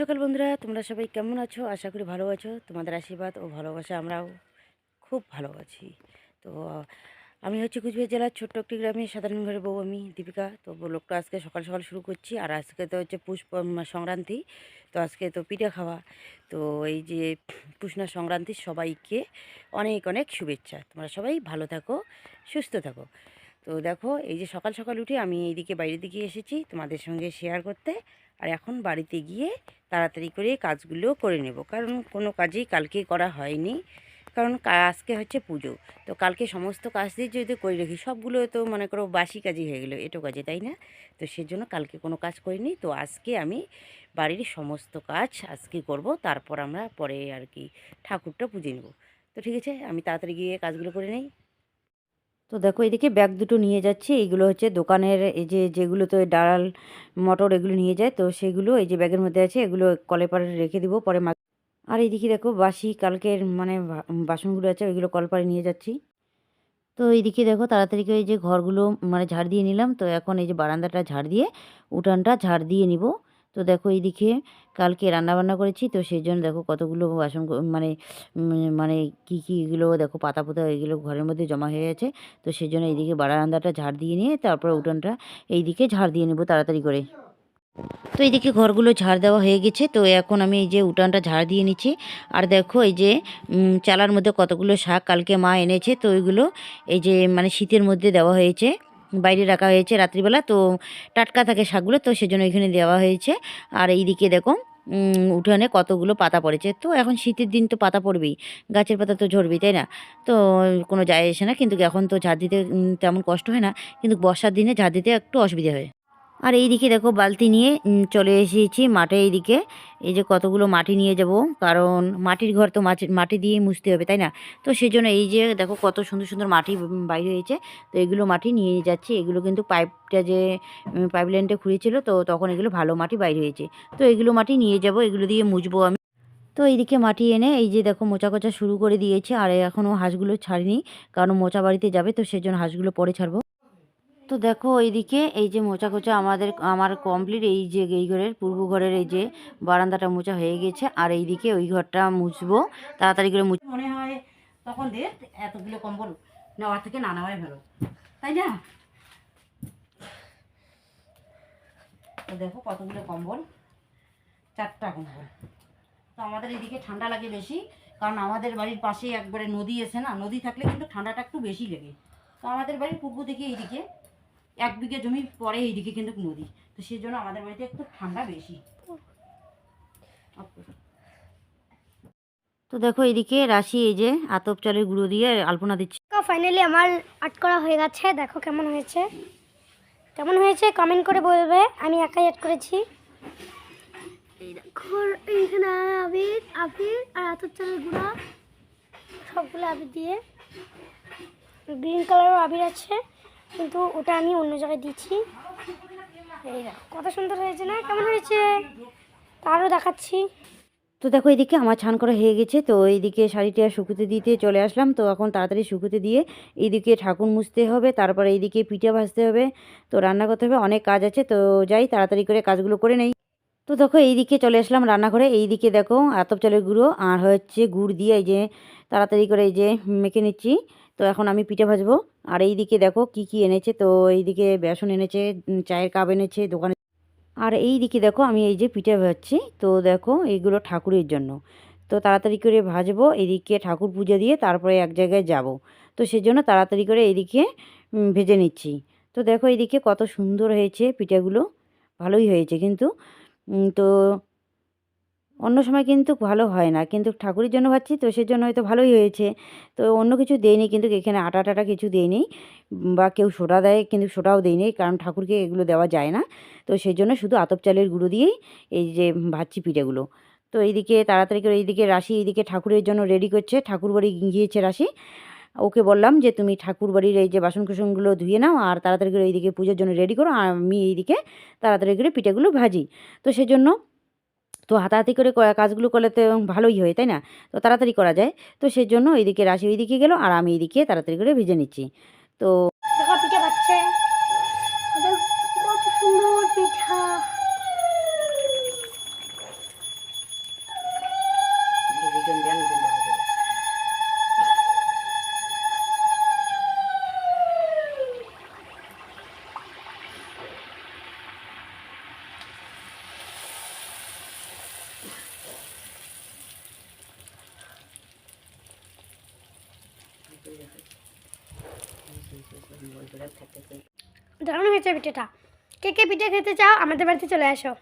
তোমরা সবাই কেমন আছো? আশা করি ভালো আছো। তোমাদের আশীর্বাদ ও ভালোবাসা আমরাও খুব ভালো আছি। তো, আমি হচ্ছে কুচবিহার জেলার ছোট্ট একটি গ্রামে সাধারণ ঘরের বউ আমি, দীপিকা। তো লোকটা আজকে সকাল সকাল শুরু করছি। আর আজকে তো হচ্ছে পুষ সংক্রান্তি। তো আজকে তো পিঠা খাওয়া। তো এই যে পুষ্ণা সংক্রান্তির সবাইকে অনেক অনেক শুভেচ্ছা। তোমরা সবাই ভালো থাকো, সুস্থ থাকো। তো দেখো, এই যে সকাল সকাল উঠে আমি এইদিকে বাইরের দিকে এসেছি তোমাদের সঙ্গে শেয়ার করতে। আর এখন বাড়িতে গিয়ে তাড়াতাড়ি করে কাজগুলো করে নেব। কারণ কোনো কাজই কালকে করা হয়নি। কারণ আজকে হচ্ছে পুজো। তো কালকে সমস্ত কাজ দিয়ে যদি করে রাখি, সবগুলো তো মনে করো বাসি কাজই হয়ে গেলো, এটো কাজে, তাই না? তো সেজন্য কালকে কোনো কাজ করিনি। তো আজকে আমি বাড়ির সমস্ত কাজ আজকে করব, তারপর আমরা পরে আর কি ঠাকুরটা পুজো নেব। তো ঠিক আছে, আমি তাড়াতাড়ি গিয়ে কাজগুলো করে নেই। তো দেখো এদিকে ব্যাগ দুটো নিয়ে যাচ্ছি। এইগুলো হচ্ছে দোকানের এই যে যেগুলোতে ডাল মটর এগুলো নিয়ে যায়, তো সেগুলো এই যে ব্যাগের মধ্যে আছে, এগুলো কলে পারে রেখে দিব, পরে মা আর এইদিকে দেখো বাসি কালকের মানে বাসনগুলো আছে, ওইগুলো কলপারে নিয়ে যাচ্ছি। তো এইদিকে দেখো তাড়াতাড়ি এই যে ঘরগুলো মানে ঝাড় দিয়ে নিলাম, তো এখন এই যে বারান্দাটা ঝাড় দিয়ে, উঠানটা ঝাড় দিয়ে নিব। তো দেখো এইদিকে কালকে রান্না বান্না করেছি, তো সেই জন্য দেখো কতগুলো বাসন মানে মানে কী কী এগুলো দেখো পাতা পোতা এগুলো ঘরের মধ্যে জমা হয়ে গেছে, তো সেই জন্য এইদিকে বারান্দাটা ঝাড় দিয়ে নিয়ে তারপর উঠানটা এইদিকে ঝাড় দিয়ে নেব তাড়াতাড়ি করে। তো এইদিকে ঘরগুলো ঝাড় দেওয়া হয়ে গেছে, তো এখন আমি এই যে উঠানটা ঝাড় দিয়ে নিচ্ছি, আর দেখো এই যে চালার মধ্যে কতগুলো শাক কালকে মা এনেছে, তো ওইগুলো এই যে মানে শীতের মধ্যে দেওয়া হয়েছে। বাইরে রাখা হয়েছে রাত্রিবেলা, তো টাটকা থাকে শাকগুলো, তো সেজন্য এখানে দেওয়া হয়েছে। আর এইদিকে দেখো উঠানে কতগুলো পাতা পড়েছে। তো এখন শীতের দিন তো পাতা পড়বেই, গাছের পাতা তো ঝরবেই, তাই না? তো কোনো যায় এসে না, কিন্তু এখন তো ঝাড় দিতে তেমন কষ্ট হয় না, কিন্তু বর্ষার দিনে ঝাড় দিতে একটু অসুবিধা হয়। আর এইদিকে দেখো বালতি নিয়ে চলে এসেছি মাঠে এইদিকে। এই যে কতগুলো মাটি নিয়ে যাব, কারণ মাটির ঘর তো মাটি মাটি দিয়েই মুছতে হবে, তাই না? তো সেই জন্য এই যে দেখো কত সুন্দর সুন্দর মাটি বাইরে হয়েছে। তো এগুলো মাটি নিয়ে যাচ্ছি। এগুলো কিন্তু পাইপটা যে পাইপ লাইনটা খুঁড়েছিল, তো তখন এগুলো ভালো মাটি বাইরে হয়েছে। তো এগুলো মাটি নিয়ে যাব, এগুলো দিয়ে মুছবো আমি। তো এইদিকে মাটি এনে এই যে দেখো মোচা কোচা শুরু করে দিয়েছে, আর এখনও হাঁসগুলো ছাড়িনি, কারণ মোচা বাড়িতে যাবে, তো সেজন্য হাঁসগুলো পরে ছাড়বো। তো দেখো এইদিকে এই যে মোচা কোচা আমাদের, আমার কমপ্লিট এই যে এই ঘরের, পূর্ব ঘরের এই যে বারান্দাটা মোচা হয়ে গেছে। আর এইদিকে ওই ঘরটা মুছবো, তাড়াতাড়ি করে মুছ মনে হয় তখন দে, এতগুলো কম্বল নেওয়ার থেকে না নেওয়াই ভালো তাই না? তো দেখো কতগুলো কম্বল, চারটা কম্বল। তো আমাদের এদিকে ঠান্ডা লাগে বেশি, কারণ আমাদের বাড়ির পাশে একবারে নদী এসে না, নদী থাকলে কিন্তু ঠান্ডাটা একটু বেশি লাগে। তো আমাদের বাড়ির পূর্ব দিকে এইদিকে এক বিঘে জমির পরে এইদিকে কিন্তু নদী। তো সেই জন্য আমাদের বাড়িতে একটু ঠান্ডা বেশি। তো দেখো এইদিকে রাশি এই যে আতপ চালের গুঁড়ো দিয়ে আলপনা দিচ্ছে। ফাইনালি আমার আর্ট করা হয়ে গেছে। দেখো কেমন হয়েছে। কেমন হয়েছে কমেন্ট করে বলবে। আমি একাই অ্যাড করেছি। এই দেখো এইখানে আবির আবির আর আতর চালের গুঁড়া। সবগুলো আবির দিয়ে। গ্রিন কালারও আবির আছে। কিন্তু ওটা আমি অন্য জায়গায় দিচ্ছি এই কত সুন্দর হয়েছে না? কেমন হয়েছে? তারও দেখাচ্ছি। তো দেখো, এদিকে আমার ছান করা হয়ে গেছে। তো এইদিকে শাড়িটা শুকুতে দিতে চলে আসলাম। তো এখন তাড়াতাড়ি শুকুতে দিয়ে এইদিকে ঠাকুর মুছতে হবে, তারপরে এইদিকে পিঠা ভাজতে হবে, তো রান্না করতে হবে, অনেক কাজ আছে। তো যাই, তাড়াতাড়ি করে কাজগুলো করে নেই। তো দেখো, এইদিকে চলে আসলাম রান্নাঘরে। এইদিকে দেখো, আতপ চালের গুঁড়ো, আর হচ্ছে গুড় দিয়ে এই যে তাড়াতাড়ি করে এই যে মেখে নিচ্ছি। তো এখন আমি পিঠে ভাজবো। আর এইদিকে দেখো কি কি এনেছে তো এইদিকে বেসন এনেছে চায়ের কাপ এনেছে দোকানে আর এই দিকে দেখো আমি এই যে পিঠে ভাজছি তো দেখো এইগুলো ঠাকুরের জন্য। তো তাড়াতাড়ি করে ভাজবো এদিকে ঠাকুর পুজো দিয়ে তারপরে এক জায়গায় যাব। তো সেজন্য তাড়াতাড়ি করে এইদিকে উম, ভেজে নিচ্ছি। তো দেখো এইদিকে কত সুন্দর হয়েছে পিঠাগুলো ভালোই হয়েছে কিন্তু। তো অন্য সময় কিন্তু ভালো হয় না। কিন্তু ঠাকুরের জন্য ভাজছি তো সেজন্য হয়তো ভালোই হয়েছে। তো অন্য কিছু দেয়নি কিন্তু এখানে আটা টাটা কিছু দেয়নি বা কেউ সোডা দেয় কিন্তু সোডাও দেয়নি কারণ ঠাকুরকে এগুলো দেওয়া যায় না। তো সেই জন্য শুধু আতপ চালের গুঁড়ো দিয়েই এই যে ভাজছি পিঠেগুলো। তো এইদিকে তাড়াতাড়ি করে এইদিকে রাশি, এইদিকে ঠাকুরের জন্য রেডি করছে। ঠাকুর বাড়ি গিয়েছে রাশি। ওকে বললাম যে, তুমি ঠাকুর বাড়ির এই যে বাসন কুসনগুলো ধুয়ে নাও আর তাড়াতাড়ি করে এইদিকে পুজোর জন্য রেডি করো। আর আমি এইদিকে তাড়াতাড়ি করে পিঠেগুলো ভাজি। তো সেজন্য তো হাতাহাতি করে কাজগুলো করলে তো ভালোই হয়, তাই না? তো তাড়াতাড়ি করা যায়। তো সেই জন্য এইদিকে রাশি ওইদিকে গেলো আর আমি এইদিকে তাড়াতাড়ি করে ভিজে নিচ্ছি। তো দারুণ হয়েছে পিঠেটা। কে কে পিঠে খেতে চাও আমাদের বাড়িতে চলে আসো।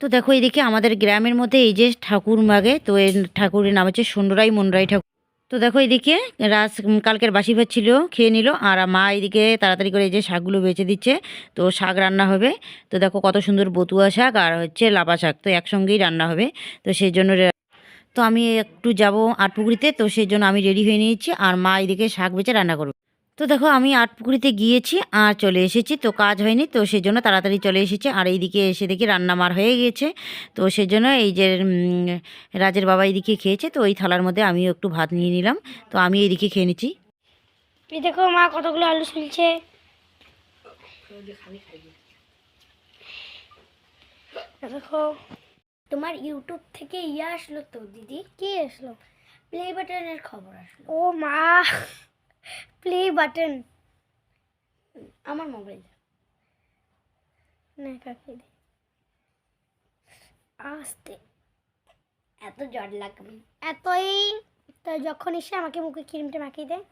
তো দেখো এদিকে আমাদের গ্রামের মধ্যে এই যে ঠাকুর মাগে তো এই ঠাকুরের নাম হচ্ছে সুন্দরাই মুন্ডরাই ঠাকুর। তো দেখো এদিকে রাজ কালকের বাসি ভাত ছিল, খেয়ে নিল। আর মা এদিকে তাড়াতাড়ি করে এই যে শাকগুলো বেছে দিচ্ছে, তো শাক রান্না হবে। তো দেখো কত সুন্দর বতুয়া শাক আর হচ্ছে লাপা শাক, তো একসঙ্গেই রান্না হবে। তো সেই জন্য তো আমি একটু যাব আটপুকুরিতে তো সেই জন্য আমি রেডি হয়ে নিয়েছি। আর মা এদিকে শাক বেছে রান্না করবে। তো দেখো আমি আটপুকুরিতে গিয়েছি আর চলে এসেছি। তো কাজ হয়নি তো সেই জন্য তাড়াতাড়ি চলে এসেছি। আর এইদিকে এসে দেখি রান্না মার হয়ে গিয়েছে তো সেই জন্য এই যে রাজের বাবা এইদিকে খেয়েছে। তো ওই থালার মধ্যে আমিও একটু ভাত নিয়ে নিলাম। তো আমি এইদিকে খেয়ে নিচ্ছি। এই দেখো মা কতগুলো আলু ছুলছে। দেখো তোমার ইউটিউব থেকে ইয়ে আসলো তো দিদি? কি আসলো? প্লে বাটনের খবর আসলো। ও মা। প্লে বাটন আমার মোবাইল না কাকে দে। আস্তে। এত জট লাগবে। এতই। তো যখন এসে আমাকে মুখে ক্রিমটা মাখিয়ে দেয়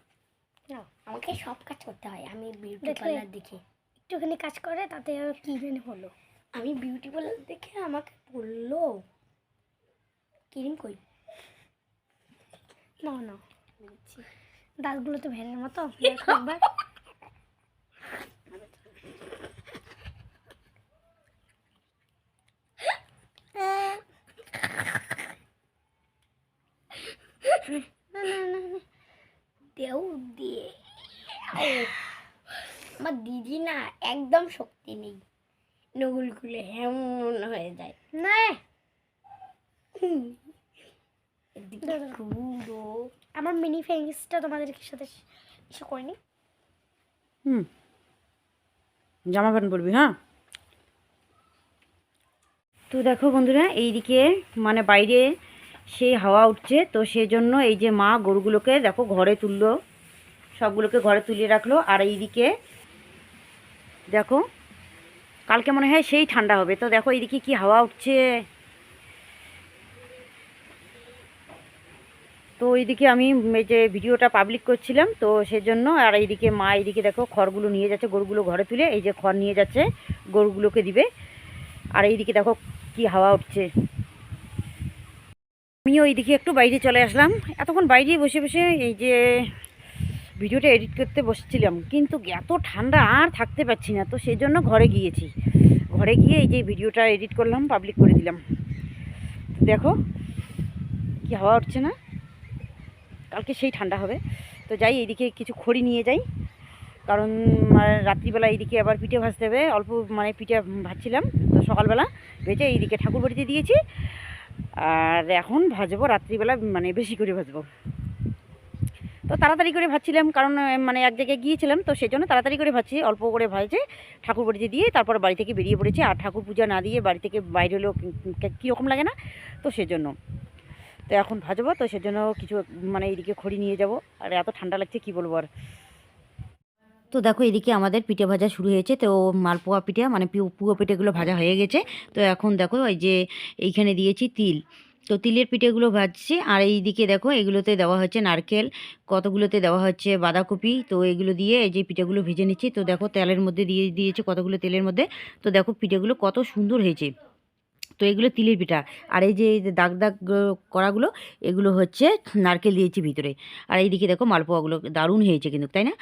না আমাকে সব কাজ করতে হয়। আমি বিউটি পার্লার দেখে। একটুখানি কাজ করে তাতে কি জানি হলো। আমি বিউটি পার্লার দেখে আমাকে বলল ক্রিম কই? না না। দাঁতগুলো তো ভেনের মতো একবার। না না না না। দেউ দিয়ে আমার দিদি না একদম শক্তি নেই নগুল খুলে হেমন হয়ে যায় না এদিকে দাদা। পুরো আমার মিনি ফেঙ্গিসটা তোমাদেরকে সাথে ইস্যু করিনি। হুম। জামা প্যান্ট পরবি হ্যাঁ? তো দেখো বন্ধুরা, এইদিকে মানে বাইরে সেই হাওয়া উঠছে, তো সেই জন্য এই যে মা গরুগুলোকে দেখো ঘরে তুললো, সবগুলোকে ঘরে তুলিয়ে রাখল, আর এইদিকে দেখো, কালকে মনে হয় সেই ঠান্ডা হবে, তো দেখো এইদিকে কি হাওয়া উঠছে। তো এইদিকে আমি এই যে ভিডিওটা পাবলিক করছিলাম, তো সেজন্য আর এইদিকে মা এইদিকে দেখো খড়গুলো নিয়ে যাচ্ছে, গরুগুলো ঘরে তুলে এই যে খড় নিয়ে যাচ্ছে, গরুগুলোকে দিবে। আর এইদিকে দেখো কি হাওয়া উঠছে। আমিও এইদিকে একটু বাইরে চলে আসলাম। এতক্ষণ বাইরে বসে বসে এই যে ভিডিওটা এডিট করতে বসেছিলাম, কিন্তু এত ঠান্ডা আর থাকতে পারছি না, তো সেই জন্য ঘরে গিয়েছি। ঘরে গিয়ে এই যে ভিডিওটা এডিট করলাম পাবলিক করে দিলাম। দেখো কি হাওয়া উঠছে না। কালকে সেই ঠান্ডা হবে। তো যাই, এইদিকে কিছু খড়ি নিয়ে যাই। কারণ রাত্রিবেলা এইদিকে আবার পিঠে ভাজতে হবে। অল্প মানে পিঠে ভাজছিলাম। তো সকালবেলা ভেজে এইদিকে ঠাকুর বাড়িতে দিয়েছি। আর এখন ভাজবো রাত্রিবেলা মানে বেশি করে ভাজবো। তো তাড়াতাড়ি করে ভাজছিলাম কারণ মানে এক জায়গায় গিয়েছিলাম। তো সেই জন্য তাড়াতাড়ি করে ভাজছি। অল্প করে ভাজে ঠাকুর বাড়িতে দিয়ে তারপর বাড়ি থেকে বেরিয়ে পড়েছি। আর ঠাকুর পূজা না দিয়ে বাড়ি থেকে বাইরে হলেও কীরকম লাগে না? তো সেজন্য তো এখন ভাজবো, তো সেজন্য কিছু মানে এইদিকে খড়ি নিয়ে যাব। আর এত ঠান্ডা লাগছে, কি বলব আর? তো দেখো, এদিকে আমাদের পিঠে ভাজা শুরু হয়েছে। তো মালপোয়া পিঠে মানে পুয়ো পিঠেগুলো ভাজা হয়ে গেছে। তো এখন দেখো ওই যে এইখানে দিয়েছি তিল। তো তিলের পিঠেগুলো ভাজছি, আর এইদিকে দেখো, এগুলোতে দেওয়া হচ্ছে নারকেল, কতগুলোতে দেওয়া হচ্ছে বাঁধাকপি। তো এগুলো দিয়ে এই যে পিঠেগুলো ভেজে নিচ্ছি। তো দেখো, তেলের মধ্যে দিয়ে দিয়েছে কতগুলো তেলের মধ্যে। তো দেখো, পিঠেগুলো কত সুন্দর হয়েছে। তো এগুলো তিলের পিঠা। আর এই যে দাগ দাগ করাগুলো এগুলো হচ্ছে নারকেল দিয়েছি ভিতরে। আর এইদিকে দেখো মালপোয়াগুলো দারুণ হয়েছে কিন্তু, তাই না?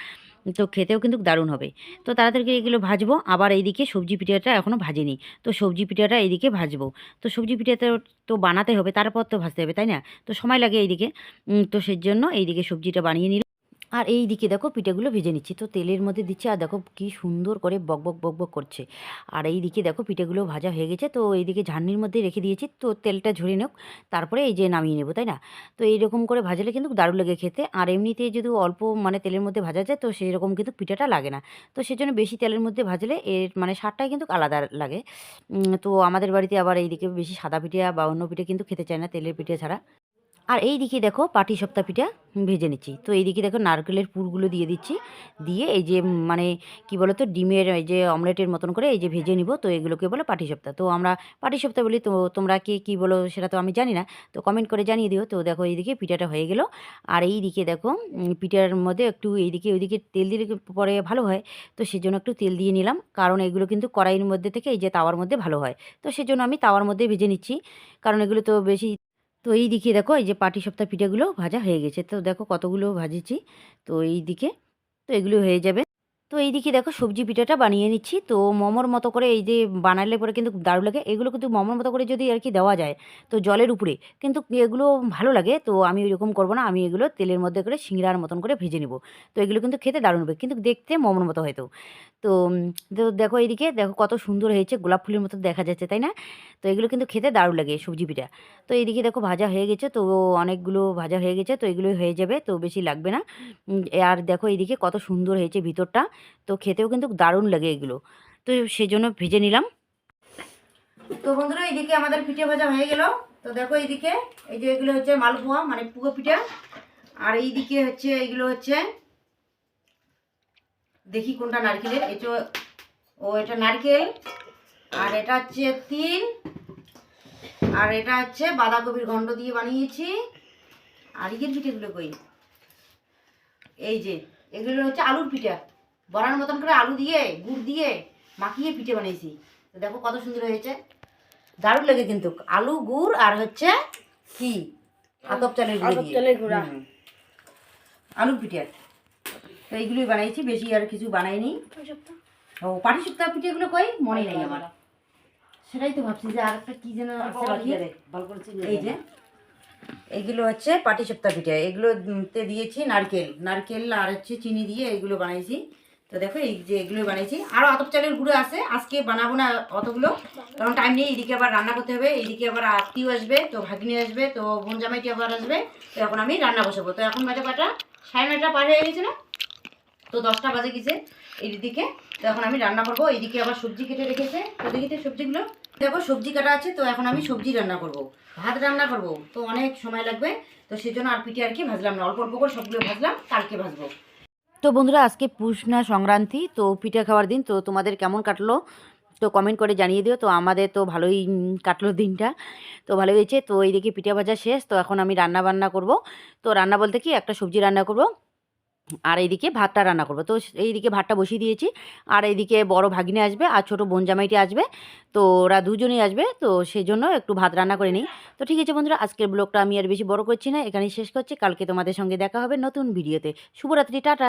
তো খেতেও কিন্তু দারুণ হবে। তো তাড়াতাড়ি এগুলো ভাজবো। আবার এইদিকে সবজি পিঠাটা এখনও ভাজিনি। তো সবজি পিঠাটা এইদিকে ভাজবো। তো সবজি পিঠাটা তো বানাতে হবে, তারপর তো ভাজতে হবে, তাই না? তো সময় লাগে এইদিকে। তো সেই জন্য এইদিকে সবজিটা বানিয়ে নিলাম। আর এই দিকে দেখো পিঠেগুলো ভেজে নিচ্ছি। তো তেলের মধ্যে দিচ্ছি আর দেখো কি সুন্দর করে বকবক বকবক করছে। আর এই দিকে দেখো পিঠেগুলো ভাজা হয়ে গেছে। তো এইদিকে ঝান্নির মধ্যে রেখে দিয়েছি। তো তেলটা ঝরে নেক, তারপরে এই যে নামিয়ে নেব, তাই না? তো এইরকম করে ভাজলে কিন্তু দারুণ লাগে খেতে। আর এমনিতে যদি অল্প মানে তেলের মধ্যে ভাজা যায়, তো সেই রকম কিন্তু পিঠাটা লাগে না। তো সেজন্য বেশি তেলের মধ্যে ভাজলে এর মানে স্বাদটাই কিন্তু আলাদা লাগে। তো আমাদের বাড়িতে আবার এইদিকে বেশি সাদা পিঠে বা অন্য পিঠে কিন্তু খেতে চায় না তেলের পিঠে ছাড়া। আর এই দিকে দেখো পাটি সপ্তাহ পিঠা ভেজে নিচ্ছি। তো এই দিকে দেখো নারকেলের পুরগুলো দিয়ে দিচ্ছি। দিয়ে এই যে মানে কি বলো তো ডিমের এই যে অমলেটের মতন করে এই যে ভেজে নিব, তো এগুলোকে বলে পাটি সপ্তাহ। তো আমরা পাটি সপ্তাহ বলি, তো তোমরা কে কী বলো সেটা তো আমি জানি না। তো কমেন্ট করে জানিয়ে দিও। তো দেখো এইদিকে পিঠাটা হয়ে গেল। আর এই দিকে দেখো পিঠার মধ্যে একটু এইদিকে ওইদিকে তেল দিলে পরে ভালো হয়। তো সেজন্য একটু তেল দিয়ে নিলাম। কারণ এগুলো কিন্তু কড়াইয়ের মধ্যে থেকে এই যে তাওয়ার মধ্যে ভালো হয়। তো সেজন্য আমি তাওয়ার মধ্যে ভেজে নিচ্ছি। কারণ এগুলো তো বেশি তো এই দিকে দেখো, এই যে পাটি সপ্তাহ পিঠেগুলো ভাজা হয়ে গেছে। তো দেখো কতগুলো ভাজেছি। তো এই দিকে তো এগুলো হয়ে যাবে। তো এই দিকে দেখো সবজি পিঠাটা বানিয়ে নিচ্ছি। তো মোমোর মতো করে এই যে বানালে পরে কিন্তু দারুণ লাগে। এগুলো কিন্তু মোমোর মতো করে যদি আর কি দেওয়া যায়, তো জলের উপরে। কিন্তু এগুলো ভালো লাগে, তো আমি ওইরকম করব না। আমি এগুলো তেলের মধ্যে করে সিংড়ার মতন করে ভেজে নেব। তো এগুলো কিন্তু খেতে দারুণ হবে, কিন্তু দেখতে মোমোর মতো হয়তো। তো তো দেখো এইদিকে দেখো কত সুন্দর হয়েছে, গোলাপ ফুলের মতো দেখা যাচ্ছে, তাই না? তো এগুলো কিন্তু খেতে দারুণ লাগে সবজি পিঠা। তো এইদিকে দেখো ভাজা হয়ে গেছে, তো অনেকগুলো ভাজা হয়ে গেছে, তো এগুলো হয়ে যাবে, তো বেশি লাগবে না। আর দেখো এইদিকে কত সুন্দর হয়েছে ভিতরটা। তো খেতেও কিন্তু দারুণ লাগে এগুলো। তো সেজন্য ভেজে নিলাম। তো বন্ধুরা এইদিকে আমাদের পিঠে ভাজা হয়ে গেল। তো দেখো এইদিকে এই যে এগুলো হচ্ছে মালপোয়া মানে পুয়ো পিঠা। আর এইদিকে হচ্ছে এগুলো হচ্ছে, দেখি কোনটা নারকেলের। এটা ও এটা নারকেল। আর এটা হচ্ছে তিল। আর এটা হচ্ছে বাঁধাকপির ঘন্ট দিয়ে বানিয়েছি। আর ইয়ের পিঠেগুলো কই? এই যে, এগুলো হচ্ছে আলুর পিঠা। বড়ার মতন করে আলু দিয়ে গুড় দিয়ে মাখিয়ে পিঠে বানিয়েছি। তো দেখো কত সুন্দর হয়েছে। দারুণ লাগে কিন্তু। আলু গুড় আর হচ্ছে কি আতপ চালের গুঁড়ো। আলুর পিঠে তো এইগুলোই বানাইছি বেশি আর কিছু বানাইনি। ও পাটি শুক্তা পিঠেগুলো কই? মনে নেই আমার। সেটাই তো ভাবছি যে আর একটা কি যেন এই যে এইগুলো হচ্ছে পাটি সপ্তাহ পিঠে। এগুলোতে দিয়েছি নারকেল। নারকেল আর হচ্ছে চিনি দিয়ে এগুলো বানাইছি। তো দেখো এই যে এগুলো বানিয়েছি। আরও আতপ চালের গুঁড়ো আছে। আজকে বানাবো না অতগুলো। কারণ টাইম নেই, এদিকে আবার রান্না করতে হবে। এইদিকে আবার আত্মীয় আসবে, তো ভাগ্নি আসবে, তো বোন জামাইটি আবার আসবে। তো এখন আমি রান্না বসাবো। তো এখন বাজে কটা সাড়ে নয়টা পার হয়ে গেছে না? তো দশটা বাজে গেছে এইদিকে। তো এখন আমি রান্না করব। এইদিকে আবার সবজি কেটে রেখেছে। তো দেখিতে সবজিগুলো। দেখো সবজি কাটা আছে, তো এখন আমি সবজি রান্না করব। ভাত রান্না করব। তো অনেক সময় লাগবে। তো সেজন্য আর পিঠে আর কি ভাজলাম না। অল্প অল্প করে সবগুলো ভাজলাম, কালকে ভাজবো। তো বন্ধুরা, আজকে পুষনা সংক্রান্তি, তো পিঠা খাওয়ার দিন, তো তোমাদের কেমন কাটলো? তো কমেন্ট করে জানিয়ে দিও। তো আমাদের তো ভালোই কাটলো দিনটা, তো ভালো হয়েছে। তো এইদিকে পিঠা ভাজা শেষ, তো এখন আমি রান্না বান্না করব। তো রান্না বলতে কি, একটা সবজি রান্না করব, আর এইদিকে ভাতটা রান্না করব। তো এইদিকে ভাতটা বসিয়ে দিয়েছি, আর এইদিকে বড় ভাগিনে আসবে, আর ছোটো বোন জামাইটি আসবে। তো ওরা দুজনেই আসবে, তো সেই জন্য একটু ভাত রান্না করে নিই। তো ঠিক আছে বন্ধুরা, আজকের ব্লগটা আমি আর বেশি বড় করছি না, এখানেই শেষ করছি। কালকে তোমাদের সঙ্গে দেখা হবে নতুন ভিডিওতে। শুভরাত্রি, টাটা।